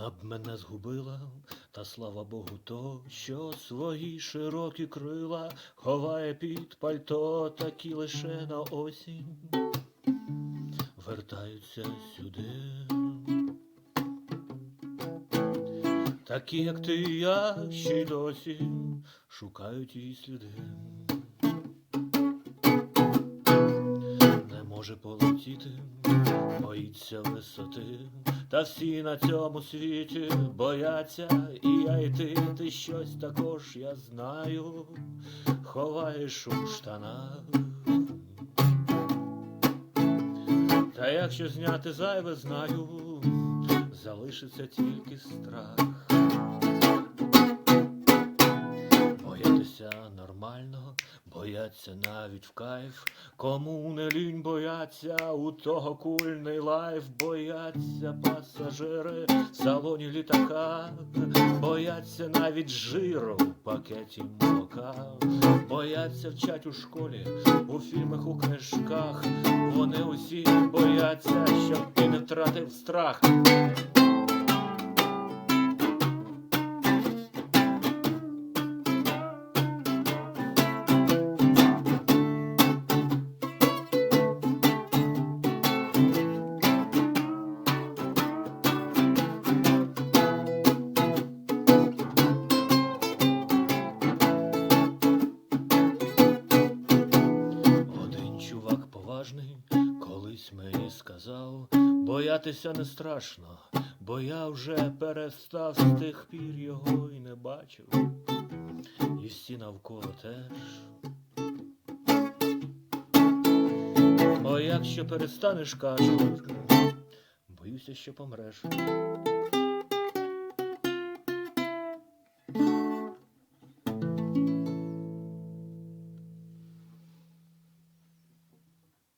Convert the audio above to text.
Вона б мене згубила, та слава Богу, то, що свої широкі крила ховає під пальто, такі лише на осінь вертаються сюди. Такі, як ти і я, ще й досі шукають її сліди. Не може полетіти, боїться висоти, та всі на цьому світі бояться, і я і ти, ти щось також я знаю, ховаєш у штанах. Та якщо зняти зайве знаю, залишиться тільки страх. Боятися нормально, бояться навіть в кайф. Кому не лінь бояться, у того кульний лайф, бояться пасажири в салоні літака, бояться навіть жиру в пакеті молока, бояться вчать у школі, у фільмах, у книжках. Вони усі бояться, щоб ти не втратив страх. Колись мені сказав, боятися не страшно, бо я вже перестав з тих пір його і не бачив, і всі навколо теж. Бо якщо перестанеш, кажуть, боюся, що помреш.